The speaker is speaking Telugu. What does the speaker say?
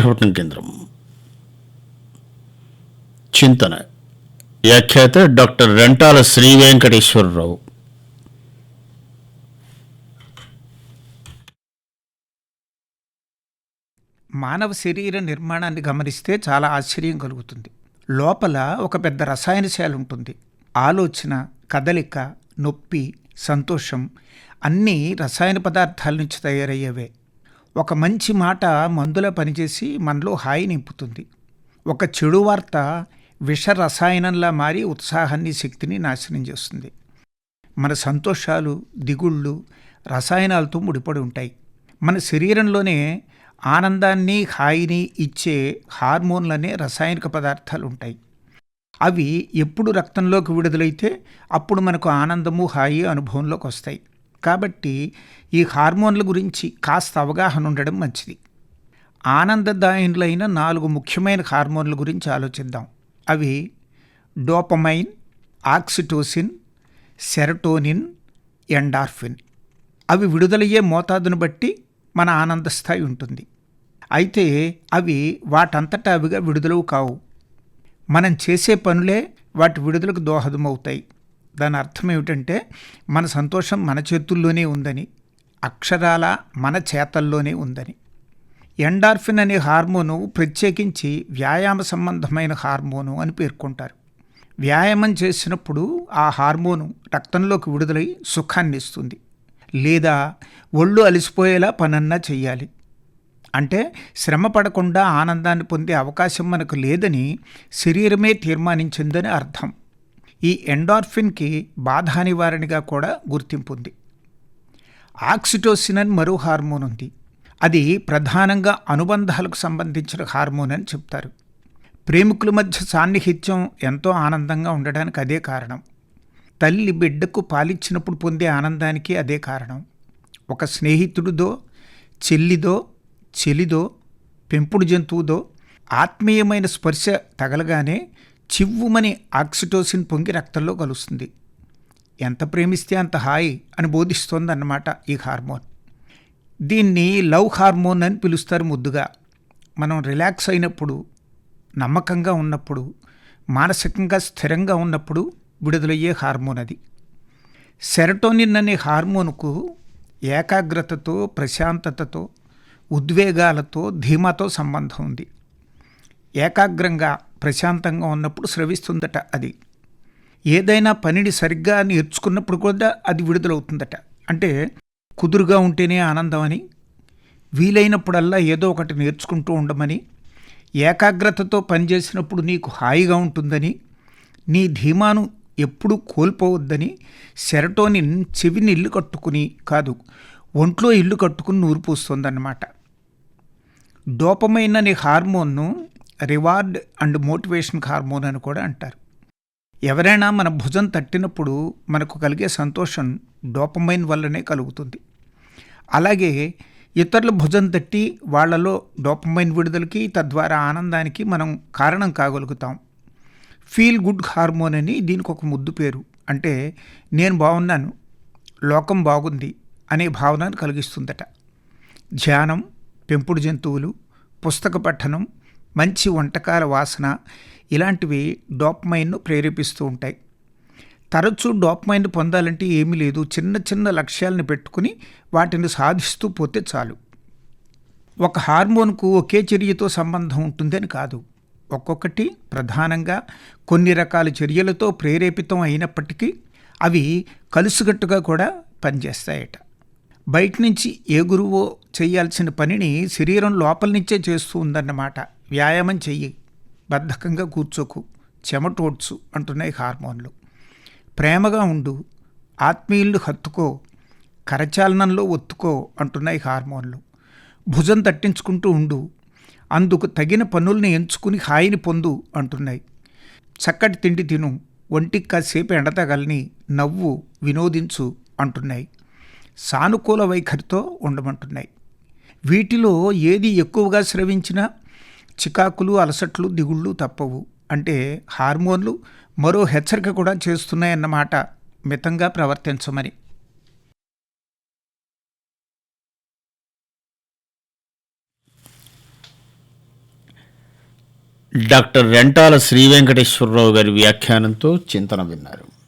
విశాఖపట్నం కేంద్రం. చింతన. వ్యాఖ్యాత డాక్టర్ రెంటాల శ్రీ వెంకటేశ్వరరావు మానవ శరీర నిర్మాణాన్ని గమనిస్తే చాలా ఆశ్చర్యం కలుగుతుంది. లోపల ఒక పెద్ద రసాయన శైలి ఉంటుంది. ఆలోచన కదలిక నొప్పి సంతోషం అన్నీ రసాయన పదార్థాల నుంచి తయారయ్యేవే. ఒక మంచి మాట మందులా పనిచేసి మనలో హాయి నింపుతుంది. ఒక చెడు వార్త విష రసాయనంలా మారి ఉత్సాహాన్ని శక్తిని నాశనం చేస్తుంది. మన సంతోషాలు దిగుళ్ళు రసాయనాలతో ముడిపడి ఉంటాయి. మన శరీరంలోనే ఆనందాన్ని హాయిని ఇచ్చే హార్మోన్లనే రసాయనిక పదార్థాలు ఉంటాయి. అవి ఎప్పుడు రక్తంలోకి విడుదలైతే అప్పుడు మనకు ఆనందము హాయి అనుభవంలోకి వస్తాయి. కాబట్టి ఈ హార్మోన్ల గురించి కాస్త అవగాహన ఉండడం మంచిది. ఆనందదాయనులైన నాలుగు ముఖ్యమైన హార్మోన్ల గురించి ఆలోచిద్దాం. అవి డోపమైన్ ఆక్సిటోసిన్ సెరటోనిన్ ఎండార్ఫిన్. అవి విడుదలయ్యే మోతాదును బట్టి మన ఆనంద స్థాయి ఉంటుంది. అయితే అవి వాటంతటా అవిగా విడుదలవు కావు. మనం చేసే పనులే వాటి విడుదలకు దోహదమవుతాయి. దాని అర్థం ఏమిటంటే మన సంతోషం మన చేతుల్లోనే ఉందని అక్షరాల మన చేతల్లోనే ఉందని. ఎండార్ఫిన్ అనే హార్మోను ప్రత్యేకించి వ్యాయామ సంబంధమైన హార్మోను అని పేర్కొంటారు. వ్యాయామం చేసినప్పుడు ఆ హార్మోను రక్తంలోకి విడుదలై సుఖాన్ని ఇస్తుంది. లేదా ఒళ్ళు అలసిపోయేలా పనన్నా చెయ్యాలి. అంటే శ్రమ పడకుండా ఆనందాన్ని పొందే అవకాశం మనకు లేదని శరీరమే తీర్మానించిందని అర్థం. ఈ ఎండార్ఫిన్కి బాధ నివారణగా కూడా గుర్తింపు ఉంది. ఆక్సిటోసిన్ అని మరో హార్మోన్ ఉంది. అది ప్రధానంగా అనుబంధాలకు సంబంధించిన హార్మోన్ అని చెప్తారు. ప్రేమికుల మధ్య సాన్నిహిత్యం ఎంతో ఆనందంగా ఉండడానికి అదే కారణం. తల్లి బిడ్డకు పాలిచ్చినప్పుడు పొందే ఆనందానికి అదే కారణం. ఒక స్నేహితుడిదో చెల్లిదో చెలిదో పెంపుడు జంతువుదో ఆత్మీయమైన స్పర్శ తగలగానే చివ్వుమని ఆక్సిటోసిన్ పొంగి రక్తంలో కలుస్తుంది. ఎంత ప్రేమిస్తే అంత హాయి అని బోధిస్తోందన్నమాట ఈ హార్మోన్. దీన్ని లవ్ హార్మోన్ అని పిలుస్తారు ముద్దుగా. మనం రిలాక్స్ అయినప్పుడు నమ్మకంగా ఉన్నప్పుడు మానసికంగా స్థిరంగా ఉన్నప్పుడు విడుదలయ్యే హార్మోన్ అది. సెరటోనిన్ అనే హార్మోన్కు ఏకాగ్రతతో ప్రశాంతతతో ఉద్వేగాలతో ధీమాతో సంబంధం ఉంది. ఏకాగ్రంగా ప్రశాంతంగా ఉన్నప్పుడు స్రవిస్తుందట అది. ఏదైనా పనిని సరిగ్గా నేర్చుకున్నప్పుడు కూడా అది విడుదలవుతుందట. అంటే కుదురుగా ఉంటేనే ఆనందం అని వీలైనప్పుడల్లా ఏదో ఒకటి నేర్చుకుంటూ ఉండమని ఏకాగ్రతతో పనిచేసినప్పుడు నీకు హాయిగా ఉంటుందని నీ ధీమాను ఎప్పుడూ కోల్పోవద్దని సెరటోనిన్ చెవిని ఇల్లు కట్టుకుని కాదు ఒంట్లో ఇల్లు కట్టుకుని నూరు పూస్తుందన్నమాట. డోపమైన్ అనే హార్మోన్ను రివార్డ్ అండ్ మోటివేషన్ హార్మోన్ అని కూడా అంటారు. ఎవరైనా మన భుజం తట్టినప్పుడు మనకు కలిగే సంతోషం డోపమైన్ వల్లనే కలుగుతుంది. అలాగే ఇతరుల భుజం తట్టి వాళ్ళలో డోపమైన్ విడుదలకి తద్వారా ఆనందానికి మనం కారణం కాగలుగుతాం. ఫీల్ గుడ్ హార్మోన్ అని దీనికి ఒక ముద్దు పేరు. అంటే నేను బాగున్నాను లోకం బాగుంది అనే భావనను కలిగిస్తుందట. ధ్యానం పెంపుడు జంతువులు పుస్తక పఠనం మంచి వంటకాల వాసన ఇలాంటివి డోప్మైన్ను ప్రేరేపిస్తూ ఉంటాయి. తరచూ డోప్మైన్ పొందాలంటే ఏమీ లేదు. చిన్న చిన్న లక్ష్యాలను పెట్టుకుని వాటిని సాధిస్తూ పోతే చాలు. ఒక హార్మోన్కు ఒకే చర్యతో సంబంధం ఉంటుందని కాదు. ఒక్కొక్కటి ప్రధానంగా కొన్ని రకాల చర్యలతో ప్రేరేపితం అయినప్పటికీ అవి కలుసుగట్టుగా కూడా పనిచేస్తాయట. బయట నుంచి ఏ గురువో చేయాల్సిన పనిని శరీరం లోపల నుంచే చేస్తూ ఉందన్నమాట. వ్యాయామం చెయ్యి బద్ధకంగా కూర్చోకు చెమటోడ్చు అంటున్నాయి హార్మోన్లు. ప్రేమగా ఉండు ఆత్మీయులు హత్తుకో కరచాలనంలో ఒత్తుకో అంటున్నాయి హార్మోన్లు. భుజం తట్టించుకుంటూ ఉండు అందుకు తగిన పనుల్ని ఎంచుకుని హాయిని పొందు అంటున్నాయి. చక్కటి తిండి తిను ఒంటికి కాసేపు ఎండతగలని నవ్వు వినోదించు అంటున్నాయి. సానుకూల వైఖరితో ఉండమంటున్నాయి. వీటిలో ఏది ఎక్కువగా స్రవించినా చికాకులు అలసట్లు దిగుళ్ళు తప్పవు. అంటే హార్మోన్లు మరో హెచ్చరిక కూడా చేస్తున్నాయన్నమాట. మితంగా ప్రవర్తించమని డాక్టర్ రెంటాల శ్రీ వెంకటేశ్వరరావు గారి వ్యాఖ్యానంతో చింతన విన్నారు.